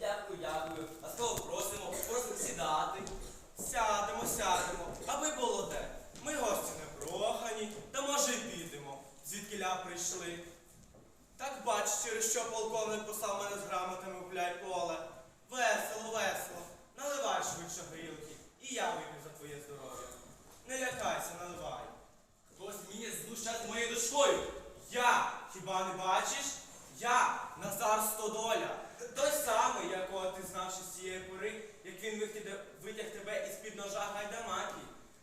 Дякую, дякую. А слово просимо, просимо сідати. Сядемо, сядемо, аби було де. Ми гості не прохані, та може й підемо, звідки ля прийшли. Так бач, через що полковник послав мене з грамотами в пляй поле. Весело, весело, наливай швидше грілки, і я вийду за твоє здоров'я. Не лякайся, наливай. Хто зміє знущати моєю душою? Я хіба не бачиш? Я Назар Стодоля. Ножа гайдамаки.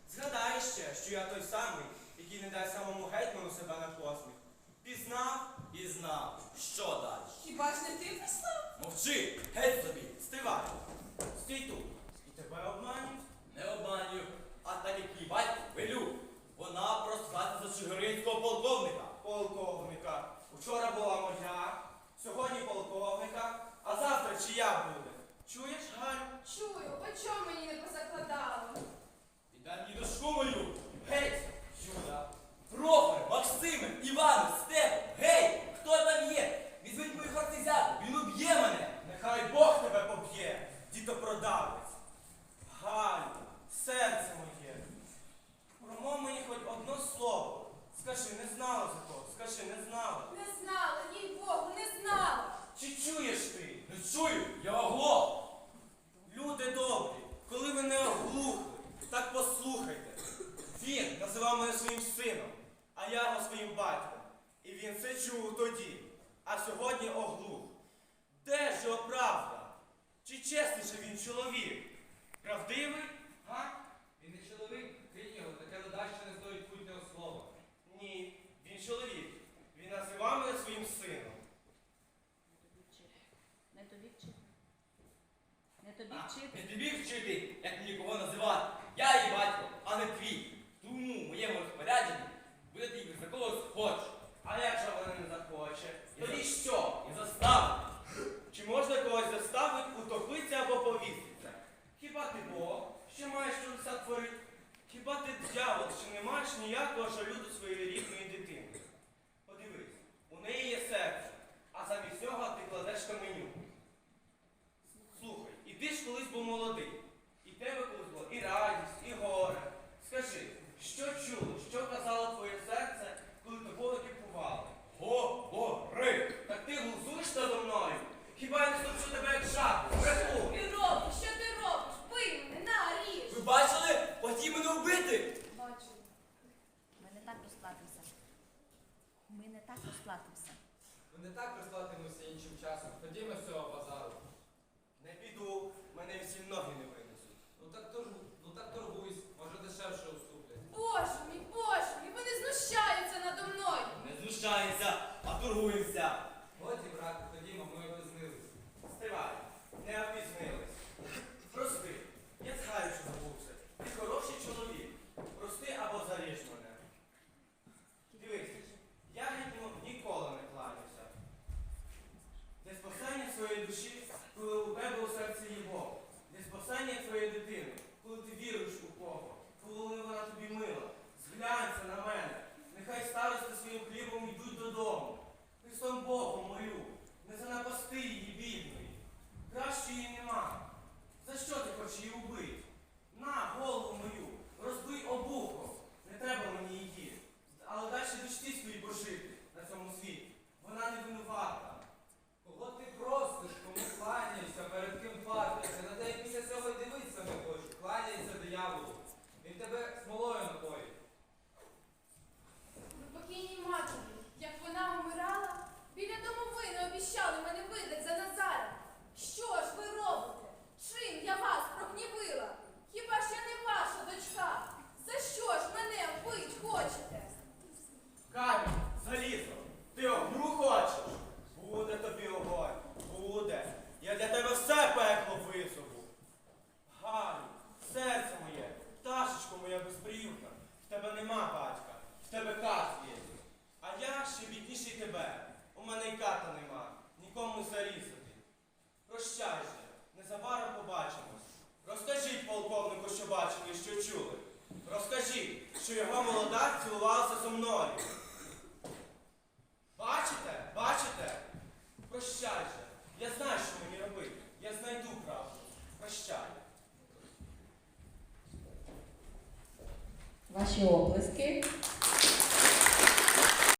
Згадай ще, що я той самий, який не дай самому гетьману себе на посміх. Пізнав? Пізнав. Що далі? Хіба ж не ти прислав? Мовчи, геть собі. Стривай. Стій тут. І тебе обманюють? Не обманюю. А так як її батько велю. Вона прослати за чигиринського полковника. Полковника. Вчора була моя, сьогодні полковника, а завтра чия буде? Чуєш, Галь? Чую, по чому мені не позакладало? Віддай мені дочку мою. Геть! Юда. Прохоре, Максиме, Іване, Степан, гей! Хто там є? Візьміть мою хартизяку, він уб'є мене. Нехай Бог тебе поб'є, дітопродавець. Галю, серце моє. Промов мені хоч одно слово. Скажи, не знала за кого, скажи, не знала. Не знала, їй Богу, не знала. Чи чуєш ти? Не чую, я оглох. Люди добрі, коли ви не оглухли, так послухайте. Він називав мене своїм сином, а я його своїм батьком. І він це чув тоді, а сьогодні оглух. Де ж його правда? Чи чесний же він чоловік? Правдивий? Га? Він не чоловік, крім його, таке ледаще не стоїть путнього слова. Ні, він чоловік. Він називав мене своїм сином. Не тобі вчити. Не тобі А, вчити. Не тобі вчити, як мені кого називати. Я її батько, а не твій. Тому в моєму розпорядженні видати їх за когось хочу. А якщо вона не захоче, І тоді за- що? І заставити. Чи можна когось заставити утопитися або повіситися? Хіба ти Бог, що маєш чудеса творити? Хіба ти дьявол, що маєш ніякого жалю до своєї рідної дитини? Подивись, у неї є серце, а замість цього ти кладеш каменю. Слухай, і ти ж колись був молодий, і в тебе колись було і радість, і горе. Скажи, що чуло, що казало твоє серце, коли тобою кипували? Говори! Так ти глузуєш надо мною? Хіба я не стопчу тебе як жабу? Бреху! Ти робиш, що ти робиш? Бий мене, на, ріж. Ви бачили? Хотів мене вбити! Бачу. Ми не так розплатимося. Ми не так розплатимося. Ми не так розплатимося іншим часом. Ходімо з цього базару. Не піду, мене всі ноги не винесуть. Ну так торгу, ну так торгуйсь, може дешевше уступлять. Боже мій, боже мій, вони знущаються надо мною. Не знущаємося, а торгуємося. Годі, брате, ходімо, ми опізнились. Стривай, не опізнились. Прости, я згаю, що забувся. Ти хороший чоловік. Прости або заріж мене. Дивись, я гідно ніколи не кланявся. Для спасання своєї душі, коли у тебе у серці є Бог. Для спасання твоєї дитини, коли ти віруєш у Бога, коли вона тобі мила. Зглянься на мене. Нехай старости своїм хлібом йдуть додому. Христом Богом молю, не занапасти її бідної. Краще її нема. За що ти хочеш її убити? На голову мою, розбий обухом. Не треба мені її. Але дай ще дочці своїй пожити на цьому світі. Вона не винувата. Кого ти просиш, кому кланяєшся, перед ким падаєшся? На тебе після цього й дивитися не хочу. Кланяйся дияволу. Він тебе смолою напоїть. Ви покійній матері, як вона умирала, біля домовини обіщали мене видать за Назара. Що ж ви робите? Чим я вас прогнівила? Хіба ж я не ваша дочка? За що ж мене вбить хочете? Камінь, залізо, ти огню хочеш? Буде тобі огонь, буде. Я для тебе все пекло висову. Галю, серце моє, пташечко моя безприютна, в тебе нема батька, в тебе кат є. А ще тебе. У мене й ката нема, нікому зарізати. Прощай же, незабаром побачимось. Розкажіть полковнику, що бачили і що чули. Розкажіть, що його молода цілувалася зо мною. Бачите? Бачите? Прощай же. Я знаю, що мені робити. Я знайду правду. Прощай. Ваші оплески.